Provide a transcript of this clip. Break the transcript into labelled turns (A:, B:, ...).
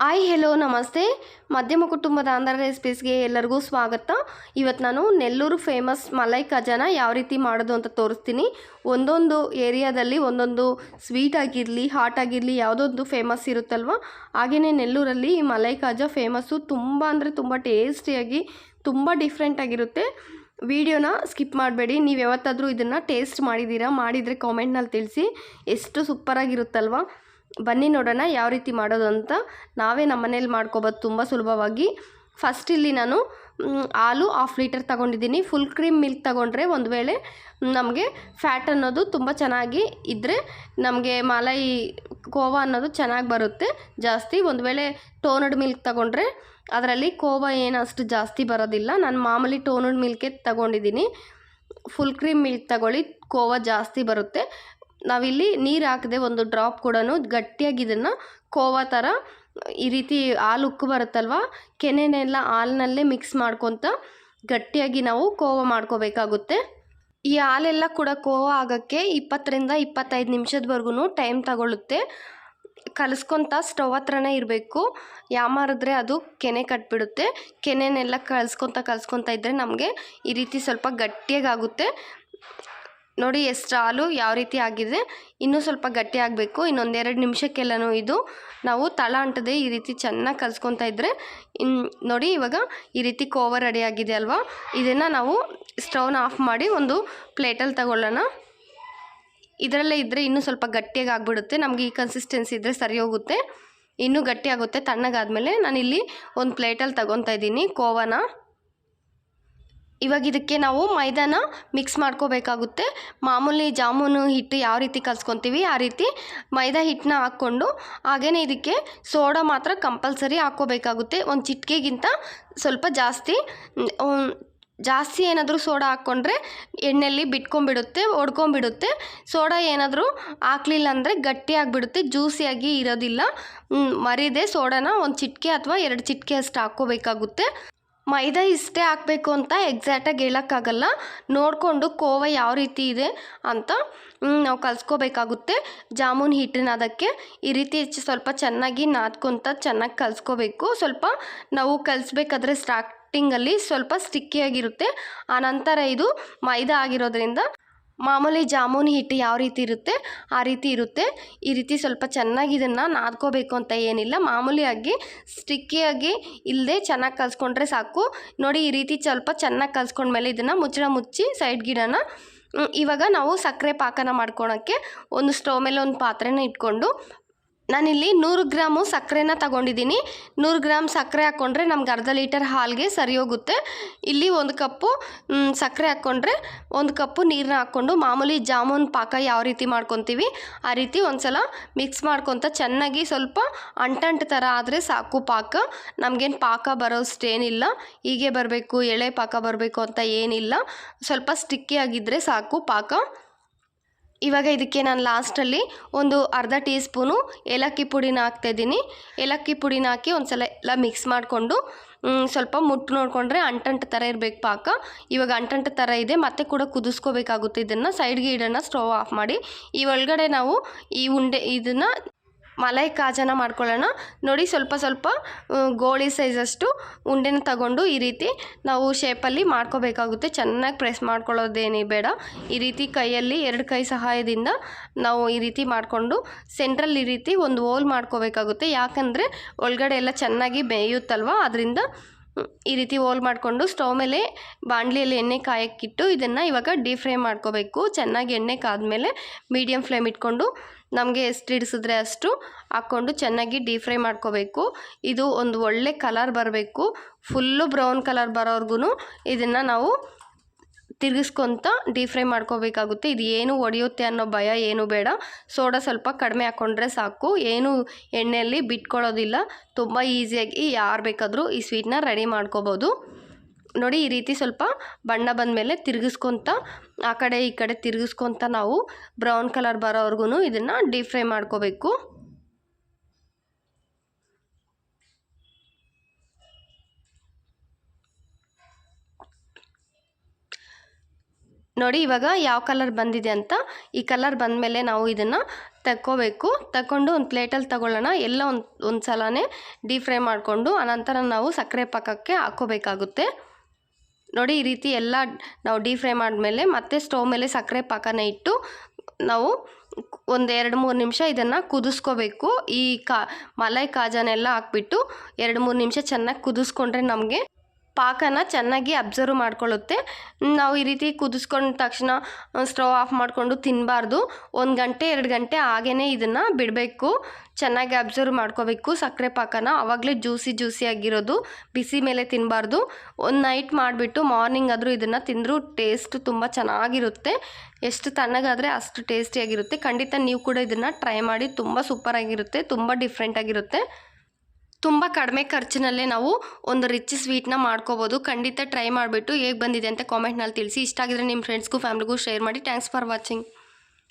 A: Hi hello ನಮಸ್ತೆ. ಮಧ್ಯಮ ಕುಟುಂಬದ ಆಂಧ್ರ ರೆಸಿಪೀಸ್ಗೆ ಎಲ್ಲರಿಗೂ ಸ್ವಾಗತ. ಇವತ್ತು ನಾನು ನೆಲ್ಲೂರು ಫೇಮಸ್ ಮಲೈ ಖಜಾನ ಯಾವ ರೀತಿ ಮಾಡೋದು ಅಂತ ತೋರಿಸ್ತೀನಿ. ಒಂದೊಂದು ಏರಿಯಾದಲ್ಲಿ ಒಂದೊಂದು ಸ್ವೀಟ್ ಆಗಿರಲಿ ಹಾಟ್ ಆಗಿರಲಿ ಯಾವುದೊಂದು ಫೇಮಸ್ ಇರುತ್ತಲ್ವ? ಹಾಗೆಯೇ ನೆಲ್ಲೂರಲ್ಲಿ ಈ ಮಲೈ ಖಾಜಾ ಫೇಮಸ್ಸು ತುಂಬ ಅಂದರೆ ತುಂಬ ಟೇಸ್ಟಿಯಾಗಿ ತುಂಬ ಡಿಫ್ರೆಂಟಾಗಿರುತ್ತೆ ವಿಡಿಯೋನ ಸ್ಕಿಪ್ ಮಾಡಬೇಡಿ. ನೀವು ಯಾವತ್ತಾದರೂ ಇದನ್ನು ಟೇಸ್ಟ್ ಮಾಡಿದ್ದೀರಾ? ಮಾಡಿದರೆ ಕಾಮೆಂಟ್ನಲ್ಲಿ ತಿಳಿಸಿ. ಎಷ್ಟು ಸೂಪರಾಗಿರುತ್ತಲ್ವ ಬನ್ನಿ ನೋಡೋಣ ಯಾವ ರೀತಿ ಮಾಡೋದು ಅಂತ. ನಾವೇ ನಮ್ಮ ಮನೇಲಿ ಮಾಡ್ಕೋಬೋದು ತುಂಬ ಸುಲಭವಾಗಿ. ಫಸ್ಟ್ ಇಲ್ಲಿ ನಾನು ಹಾಲು ಹಾಫ್ ಲೀಟರ್ ತಗೊಂಡಿದ್ದೀನಿ. ಫುಲ್ ಕ್ರೀಮ್ ಮಿಲ್ಕ್ ತಗೊಂಡ್ರೆ ಒಂದು ವೇಳೆ ನಮಗೆ ಫ್ಯಾಟ್ ಅನ್ನೋದು ತುಂಬ ಚೆನ್ನಾಗಿ ಇದ್ದರೆ ನಮಗೆ ಮಲೈ ಕೋವಾ ಅನ್ನೋದು ಚೆನ್ನಾಗಿ ಬರುತ್ತೆ. ಜಾಸ್ತಿ ಒಂದು ವೇಳೆ ಟೋನಡ್ ಮಿಲ್ಕ್ ತಗೊಂಡ್ರೆ ಅದರಲ್ಲಿ ಕೋವಾ ಏನಷ್ಟು ಜಾಸ್ತಿ ಬರೋದಿಲ್ಲ. ನಾನು ಮಾಮೂಲಿ ಟೋನಡ್ ಮಿಲ್ಕೇ ತಗೊಂಡಿದ್ದೀನಿ. ಫುಲ್ ಕ್ರೀಮ್ ಮಿಲ್ಕ್ ತಗೊಳ್ಳಿ, ಕೋವಾ ಜಾಸ್ತಿ ಬರುತ್ತೆ. ನಾವಿಲ್ಲಿ ನೀರು ಹಾಕದೆ ಒಂದು ಡ್ರಾಪ್ ಕೂಡ ಗಟ್ಟಿಯಾಗಿ ಇದನ್ನು ಕೋವಾ ಥರ ಈ ರೀತಿ ಹಾಲು ಉಕ್ಕು ಬರುತ್ತಲ್ವ? ಕೆನೆನೆಲ್ಲ ಹಾಲಿನಲ್ಲೇ ಮಿಕ್ಸ್ ಮಾಡ್ಕೊತ ಗಟ್ಟಿಯಾಗಿ ನಾವು ಕೋವಾ ಮಾಡ್ಕೋಬೇಕಾಗುತ್ತೆ. ಈ ಹಾಲೆಲ್ಲ ಕೂಡ ಕೋವಾ ಆಗೋಕ್ಕೆ ಇಪ್ಪತ್ತರಿಂದ ಇಪ್ಪತ್ತೈದು ನಿಮಿಷದವರೆಗೂ ಟೈಮ್ ತಗೊಳ್ಳುತ್ತೆ ಕಲಿಸ್ಕೊತ ಸ್ಟವ್ ಹತ್ರನೇ ಇರಬೇಕು. ಯಾಮಾರಿದ್ರೆ ಅದು ಕೆನೆ ಕಟ್ಬಿಡುತ್ತೆ. ಕೆನೆನೆಲ್ಲ ಕಲಿಸ್ಕೊತ ಕಲಿಸ್ಕೊತ ಇದ್ದರೆ ನಮಗೆ ಈ ರೀತಿ ಸ್ವಲ್ಪ ಗಟ್ಟಿಯಾಗಿ ಆಗುತ್ತೆ ನೋಡಿ, ಎಷ್ಟು ಹಾಲು ಯಾವ ರೀತಿ ಆಗಿದೆ ಇನ್ನೂ ಸ್ವಲ್ಪ ಗಟ್ಟಿ ಆಗಬೇಕು. ಇನ್ನೊಂದೆರಡು ನಿಮಿಷಕ್ಕೆಲ್ಲನೂ ಇದು ನಾವು ತಳ ಅಂಟದೆ ಈ ರೀತಿ ಚೆನ್ನಾಗಿ ಕಲಿಸ್ಕೊತಾ ಇದ್ದರೆ ಇನ್ನು ನೋಡಿ, ಇವಾಗ ಈ ರೀತಿ ಕೋವ ರೆಡಿ ಆಗಿದೆ ಅಲ್ವಾ? ಇದನ್ನು ನಾವು ಸ್ಟವ್ನ ಆಫ್ ಮಾಡಿ ಒಂದು ಪ್ಲೇಟಲ್ಲಿ ತಗೊಳ್ಳೋಣ. ಇದರಲ್ಲೇ ಇದ್ದರೆ ಇನ್ನೂ ಸ್ವಲ್ಪ ಗಟ್ಟಿಯಾಗಿ ಆಗಿಬಿಡುತ್ತೆ. ನಮಗೆ ಈ ಕನ್ಸಿಸ್ಟೆನ್ಸಿ ಇದ್ದರೆ ಸರಿ ಹೋಗುತ್ತೆ. ಇನ್ನೂ ಗಟ್ಟಿ ಆಗುತ್ತೆ. ನಾನು ನಾನಿಲ್ಲಿ ಒಂದು ಪ್ಲೇಟಲ್ಲಿ ತಗೊತಾ ಇದ್ದೀನಿ ಕೋವನ ಇವಾಗ ಇದಕ್ಕೆ ನಾವು ಮೈದಾನ ಮಿಕ್ಸ್ ಮಾಡ್ಕೋಬೇಕಾಗುತ್ತೆ. ಮಾಮೂಲಿ ಜಾಮೂನು ಹಿಟ್ಟು ಯಾವ ರೀತಿ ಕಲ್ಸ್ಕೊತೀವಿ, ಆ ರೀತಿ ಮೈದಾ ಹಿಟ್ಟನ್ನ ಹಾಕ್ಕೊಂಡು ಹಾಗೇ ಇದಕ್ಕೆ ಸೋಡಾ ಮಾತ್ರ ಕಂಪಲ್ಸರಿ ಹಾಕ್ಕೋಬೇಕಾಗುತ್ತೆ. ಒಂದು ಚಿಟಿಕೆಗಿಂತ ಸ್ವಲ್ಪ ಜಾಸ್ತಿ ಜಾಸ್ತಿ ಏನಾದರೂ ಸೋಡಾ ಹಾಕ್ಕೊಂಡ್ರೆ ಎಣ್ಣೆಯಲ್ಲಿ ಬಿಟ್ಕೊಂಡ್ಬಿಡುತ್ತೆ, ಒಡ್ಕೊಂಡ್ಬಿಡುತ್ತೆ. ಸೋಡಾ ಏನಾದರೂ ಹಾಕ್ಲಿಲ್ಲ ಅಂದರೆ ಗಟ್ಟಿಯಾಗಿಬಿಡುತ್ತೆ ಜ್ಯೂಸಿಯಾಗಿ ಇರೋದಿಲ್ಲ. ಮರೀದೆ ಸೋಡಾನ ಒಂದು ಚಿಟಿಕೆ ಅಥವಾ ಎರಡು ಚಿಟಿಕೆ ಅಷ್ಟು ಹಾಕ್ಕೋಬೇಕಾಗುತ್ತೆ. ಮೈದಾ ಇಷ್ಟೇ ಹಾಕಬೇಕು ಅಂತ ಎಕ್ಸಾಕ್ಟಾಗಿ ಹೇಳೋಕ್ಕಾಗಲ್ಲ. ನೋಡಿಕೊಂಡು ಕೋವ ಯಾವ ರೀತಿ ಇದೆ ಅಂತ ನಾವು ಕಲಿಸ್ಕೋಬೇಕಾಗುತ್ತೆ. ಜಾಮೂನ್ ಹಿಟ್ಟಿನ ಅದಕ್ಕೆ ಈ ರೀತಿ ಸ್ವಲ್ಪ ಚೆನ್ನಾಗಿ ನಾದ್ಕೊತ ಚೆನ್ನಾಗಿ ಕಲಿಸ್ಕೋಬೇಕು. ಸ್ವಲ್ಪ ನಾವು ಕಲಿಸ್ಬೇಕಾದ್ರೆ ಸ್ಟಾರ್ಟಿಂಗಲ್ಲಿ ಸ್ವಲ್ಪ ಸ್ಟಿಕ್ಕಿಯಾಗಿರುತ್ತೆ ಆನಂತರ ಇದು ಮೈದಾ ಆಗಿರೋದ್ರಿಂದ ಮಾಮೂಲಿ ಜಾಮೂನ್ ಹಿಟ್ಟು ಯಾವ ರೀತಿ ಇರುತ್ತೆ, ಆ ರೀತಿ ಇರುತ್ತೆ. ಈ ರೀತಿ ಸ್ವಲ್ಪ ಚೆನ್ನಾಗಿ ಇದನ್ನು ನಾದ್ಕೋಬೇಕು ಅಂತ ಏನಿಲ್ಲ. ಮಾಮೂಲಿಯಾಗಿ ಸ್ಟಿಕ್ಕಿಯಾಗಿ ಇಲ್ಲದೆ ಚೆನ್ನಾಗಿ ಕಲಿಸ್ಕೊಂಡ್ರೆ ಸಾಕು. ನೋಡಿ, ಈ ರೀತಿ ಸ್ವಲ್ಪ ಚೆನ್ನಾಗಿ ಕಲಿಸ್ಕೊಂಡ್ಮೇಲೆ ಇದನ್ನು ಮುಚ್ಚಳ ಮುಚ್ಚಿ ಸೈಡ್ ಗಿಡನ ಇವಾಗ ನಾವು ಸಕ್ಕರೆ ಪಾಕನ ಮಾಡ್ಕೊಳೋಕ್ಕೆ ಒಂದು ಸ್ಟವ್ ಮೇಲೆ ಒಂದು ಪಾತ್ರೆನ ಇಟ್ಕೊಂಡು ನಾನಿಲ್ಲಿ ನೂರು ಗ್ರಾಮು ಸಕ್ಕರೆನ ತಗೊಂಡಿದ್ದೀನಿ. ನೂರು ಗ್ರಾಮ್ ಸಕ್ಕರೆ ಹಾಕ್ಕೊಂಡ್ರೆ ನಮ್ಗೆ ಅರ್ಧ ಲೀಟರ್ ಹಾಲಿಗೆ ಸರಿ ಹೋಗುತ್ತೆ ಇಲ್ಲಿ ಒಂದು ಕಪ್ಪು ಸಕ್ಕರೆ ಹಾಕ್ಕೊಂಡ್ರೆ ಒಂದು ಕಪ್ಪು ನೀರನ್ನ ಹಾಕ್ಕೊಂಡು ಮಾಮೂಲಿ ಜಾಮೂನ್ ಪಾಕ ಯಾವ ರೀತಿ ಮಾಡ್ಕೊತೀವಿ, ಆ ರೀತಿ ಒಂದ್ಸಲ ಮಿಕ್ಸ್ ಮಾಡ್ಕೊತ ಚೆನ್ನಾಗಿ ಸ್ವಲ್ಪ ಅಂಟಂಟು ಥರ ಆದರೆ ಸಾಕು ಪಾಕ. ನಮಗೇನು ಪಾಕ ಬರೋಷ್ಟೇನಿಲ್ಲ. ಹೀಗೆ ಬರಬೇಕು, ಎಳೆ ಪಾಕ ಬರಬೇಕು ಅಂತ ಏನಿಲ್ಲ. ಸ್ವಲ್ಪ ಸ್ಟಿಕ್ಕಿ ಆಗಿದ್ದರೆ ಸಾಕು ಪಾಕ. ಇವಾಗ ಇದಕ್ಕೆ ನಾನು ಲಾಸ್ಟಲ್ಲಿ ಒಂದು ಅರ್ಧ ಟೀ ಸ್ಪೂನು ಏಲಕ್ಕಿ ಪುಡಿನ ಹಾಕ್ತಾಯಿದ್ದೀನಿ. ಏಲಕ್ಕಿ ಪುಡಿನ ಹಾಕಿ ಒಂದು ಸಲ ಎಲ್ಲ ಮಿಕ್ಸ್ ಮಾಡಿಕೊಂಡು ಸ್ವಲ್ಪ ಮುಟ್ಟು ನೋಡಿಕೊಂಡ್ರೆ ಅಂಟಂಟು ಥರ ಇರಬೇಕು ಪಾಕ. ಇವಾಗ ಅಂಟಂಟು ಥರ ಇದೆ, ಮತ್ತೆ ಕೂಡ ಕುದಿಸ್ಕೋಬೇಕಾಗುತ್ತೆ. ಇದನ್ನು ಸೈಡ್ಗೆ ಇಡೋಣ ಸ್ಟೋವ್ ಆಫ್ ಮಾಡಿ. ಈ ಒಳಗಡೆ ನಾವು ಈ ಉಂಡೆ ಇದನ್ನು ಮಲೈ ಕಾಜನ ಮಾಡ್ಕೊಳ್ಳೋಣ. ನೋಡಿ ಸ್ವಲ್ಪ ಸ್ವಲ್ಪ ಗೋಳಿ ಸೈಜಷ್ಟು ಉಂಡೆನ ತಗೊಂಡು ಈ ರೀತಿ ನಾವು ಶೇಪಲ್ಲಿ ಮಾಡ್ಕೋಬೇಕಾಗುತ್ತೆ. ಚೆನ್ನಾಗಿ ಪ್ರೆಸ್ ಮಾಡ್ಕೊಳ್ಳೋದೇನೇ ಬೇಡ. ಈ ರೀತಿ ಕೈಯಲ್ಲಿ ಎರಡು ಕೈ ಸಹಾಯದಿಂದ ನಾವು ಈ ರೀತಿ ಮಾಡಿಕೊಂಡು ಸೆಂಟ್ರಲ್ಲಿ ಈ ರೀತಿ ಒಂದು ಹೋಲ್ ಮಾಡ್ಕೋಬೇಕಾಗುತ್ತೆ. ಯಾಕಂದರೆ ಒಳಗಡೆ ಎಲ್ಲ ಚೆನ್ನಾಗಿ ಬೇಯುತ್ತಲ್ವ? ಅದರಿಂದ ಈ ರೀತಿ ಹೋಲ್ ಮಾಡಿಕೊಂಡು ಸ್ಟವ್ ಮೇಲೆ ಬಾಣಲಿಯಲ್ಲಿ ಎಣ್ಣೆ ಕಾಯಕ್ಕಿಟ್ಟು ಇದನ್ನು ಇವಾಗ ಡೀಪ್ ಫ್ರೈ ಮಾಡ್ಕೋಬೇಕು. ಚೆನ್ನಾಗಿ ಎಣ್ಣೆ ಕಾದ್ಮೇಲೆ ಮೀಡಿಯಮ್ ಫ್ಲೇಮ್ ಇಟ್ಕೊಂಡು ನಮಗೆ ಎಷ್ಟು ಹಿಡಿಸಿದ್ರೆ ಅಷ್ಟು ಹಾಕ್ಕೊಂಡು ಚೆನ್ನಾಗಿ ಡೀಪ್ ಫ್ರೈ ಮಾಡ್ಕೋಬೇಕು. ಇದು ಒಂದು ಒಳ್ಳೆ ಕಲರ್ ಬರಬೇಕು. ಫುಲ್ಲು ಬ್ರೌನ್ ಕಲರ್ ಬರೋರ್ಗು ಇದನ್ನು ನಾವು ತಿರುಗಿಸ್ಕೊತ ಡೀಪ್ ಫ್ರೈ ಮಾಡ್ಕೋಬೇಕಾಗುತ್ತೆ. ಇದು ಏನು ಒಡೆಯುತ್ತೆ ಅನ್ನೋ ಭಯ ಏನು ಬೇಡ. ಸೋಡಾ ಸ್ವಲ್ಪ ಕಡಿಮೆ ಹಾಕ್ಕೊಂಡ್ರೆ ಸಾಕು. ಏನು ಎಣ್ಣೆಯಲ್ಲಿ ಬಿಟ್ಕೊಳ್ಳೋದಿಲ್ಲ. ತುಂಬ ಈಸಿಯಾಗಿ ಯಾರು ಬೇಕಾದರೂ ಈ ಸ್ವೀಟ್ನ ರೆಡಿ ಮಾಡ್ಕೋಬೋದು. ನೋಡಿ, ಈ ರೀತಿ ಸ್ವಲ್ಪ ಬಣ್ಣ ಬಂದಮೇಲೆ ತಿರುಗಿಸ್ಕೊತ, ಆ ಕಡೆ ಈ ಕಡೆ ತಿರುಗಿಸ್ಕೊತ ನಾವು ಬ್ರೌನ್ ಕಲರ್ ಬರೋವರೆಗೂ ಇದನ್ನು ಡೀಪ್ ಫ್ರೈ ಮಾಡ್ಕೋಬೇಕು. ನೋಡಿ, ಇವಾಗ ಯಾವ ಕಲರ್ ಬಂದಿದೆ ಅಂತ ಈ ಕಲರ್ ಬಂದಮೇಲೆ ನಾವು ಇದನ್ನು ತಕ್ಕೋಬೇಕು. ತಗೊಂಡು ಒಂದು ಪ್ಲೇಟಲ್ಲಿ ತಗೊಳ್ಳೋಣ. ಎಲ್ಲ ಒಂದು ಒಂದು ಸಲನೇ ಡೀಪ್ ಫ್ರೈ ಮಾಡಿಕೊಂಡು ಅನಂತರ ನಾವು ಸಕ್ಕರೆ ಪಾಕಕ್ಕೆ ಹಾಕೋಬೇಕಾಗುತ್ತೆ ನೋಡಿ, ಈ ರೀತಿ ಎಲ್ಲ ನಾವು ಡೀಪ್ ಫ್ರೈ ಮಾಡಿದ್ಮೇಲೆ ಮತ್ತೆ ಸ್ಟೋವ್ ಮೇಲೆ ಸಕ್ಕರೆ ಪಾಕನ ಇಟ್ಟು ನಾವು ಒಂದು ಎರಡು, ಮೂರು ನಿಮಿಷ ಇದನ್ನು ಕುದಿಸ್ಕೋಬೇಕು. ಈ ಕಾ ಮಲೈ ಕಾಜನೆಲ್ಲ ಹಾಕ್ಬಿಟ್ಟು ಎರಡು, ಮೂರು ನಿಮಿಷ ಚೆನ್ನಾಗಿ ಕುದಿಸ್ಕೊಂಡ್ರೆ ನಮಗೆ ಪಾಕನ ಚೆನ್ನಾಗಿ ಅಬ್ಸರ್ವ್ ಮಾಡ್ಕೊಳ್ಳುತ್ತೆ. ನಾವು ಈ ರೀತಿ ಕುದಿಸ್ಕೊಂಡ ತಕ್ಷಣ ಸ್ಟವ್ ಆಫ್ ಮಾಡಿಕೊಂಡು ತಿನ್ನಬಾರ್ದು ಒಂದು ಗಂಟೆ, ಎರಡು ಗಂಟೆ ಹಾಗೇ ಇದನ್ನು ಬಿಡಬೇಕು. ಚೆನ್ನಾಗಿ ಅಬ್ಸರ್ವ್ ಮಾಡ್ಕೋಬೇಕು ಸಕ್ಕರೆ ಪಾಕನ. ಆವಾಗಲೇ ಜ್ಯೂಸಿ ಜ್ಯೂಸಿ ಆಗಿರೋದು. ಬಿಸಿ ಮೇಲೆ ತಿನ್ನಬಾರ್ದು ಒಂದು ನೈಟ್ ಮಾಡಿಬಿಟ್ಟು ಮಾರ್ನಿಂಗ್ ಆದರೂ ಇದನ್ನು ತಿಂದರೂ ಟೇಸ್ಟ್ ತುಂಬ ಚೆನ್ನಾಗಿರುತ್ತೆ. ಎಷ್ಟು ತಣ್ಣಗಾದರೆ ಅಷ್ಟು ಟೇಸ್ಟಿಯಾಗಿರುತ್ತೆ. ಖಂಡಿತ ನೀವು ಕೂಡ ಇದನ್ನು ಟ್ರೈ ಮಾಡಿ. ತುಂಬ ಸೂಪರಾಗಿರುತ್ತೆ ತುಂಬ ಡಿಫ್ರೆಂಟಾಗಿರುತ್ತೆ ತುಂಬ ಕಡಿಮೆ ಖರ್ಚಿನಲ್ಲೇ ನಾವು ಒಂದು ರಿಚ್ ಸ್ವೀಟ್ನ ಮಾಡ್ಕೋಬೋದು. ಖಂಡಿತ ಟ್ರೈ ಮಾಡಿಬಿಟ್ಟು ಹೇಗೆ ಬಂದಿದೆ ಅಂತ ಕಾಮೆಂಟ್ನಲ್ಲಿ ತಿಳಿಸಿ. ಇಷ್ಟ ಆಗಿದ್ರೆ ನಿಮ್ಮ ಫ್ರೆಂಡ್ಸ್ಗೂ ಫ್ಯಾಮ್ಲಿಗೂ ಶೇರ್ ಮಾಡಿ. Thanks for watching